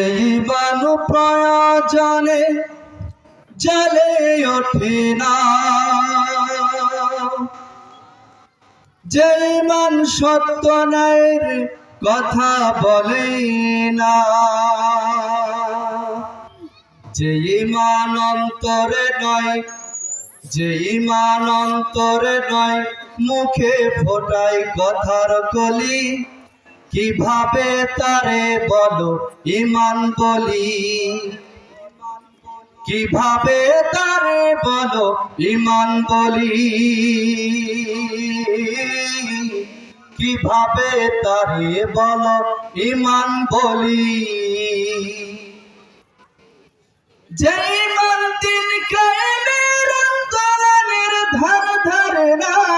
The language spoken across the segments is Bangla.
ইমান প্রয়োজনে জলে ওঠে না। যে মান সত্য ন্যায়ের কথা বলে না যে ইমান অন্তরে নয় যে ইমান অন্তরে নয়, মুখে ফোটাই কথার কলি কীভাবে তারে বলো? ইমান বলি। কীভাবে তারে বলো? ইমান বলি। কীভাবে তারে বলো? ইমান বলি। যে ইমান দিন কায়েমের ধার ধারে না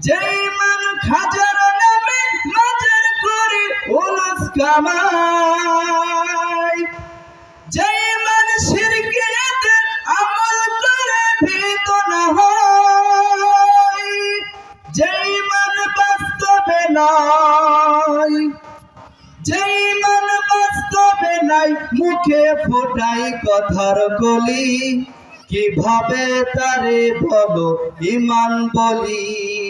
যে ইমান খাজার নামে নজর করে উলুস কামাই। যে ইমান শিরকিয়াতের আমল করে ভীত না হয়। যে ইমান বাস্তবে নাই। যে ইমান বাস্তবে নাই, মুখে ফোটাই কথার কলি। কীভাবে তারে বলো ইমান বলি?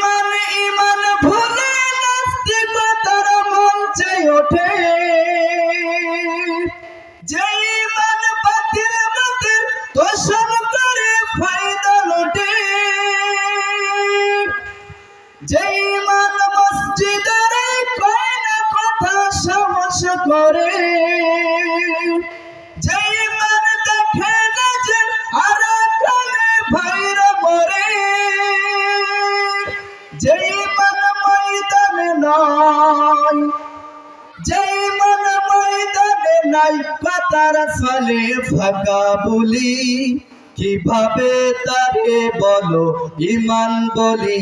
করে যে ইমান দেখে না যে আর কালে ভাইরা মরে যে নাই যে ইমান ময়দানে নাই পাতার সালে ফাঁকা বলি। কীভাবে তারে বলো ইমান বলি?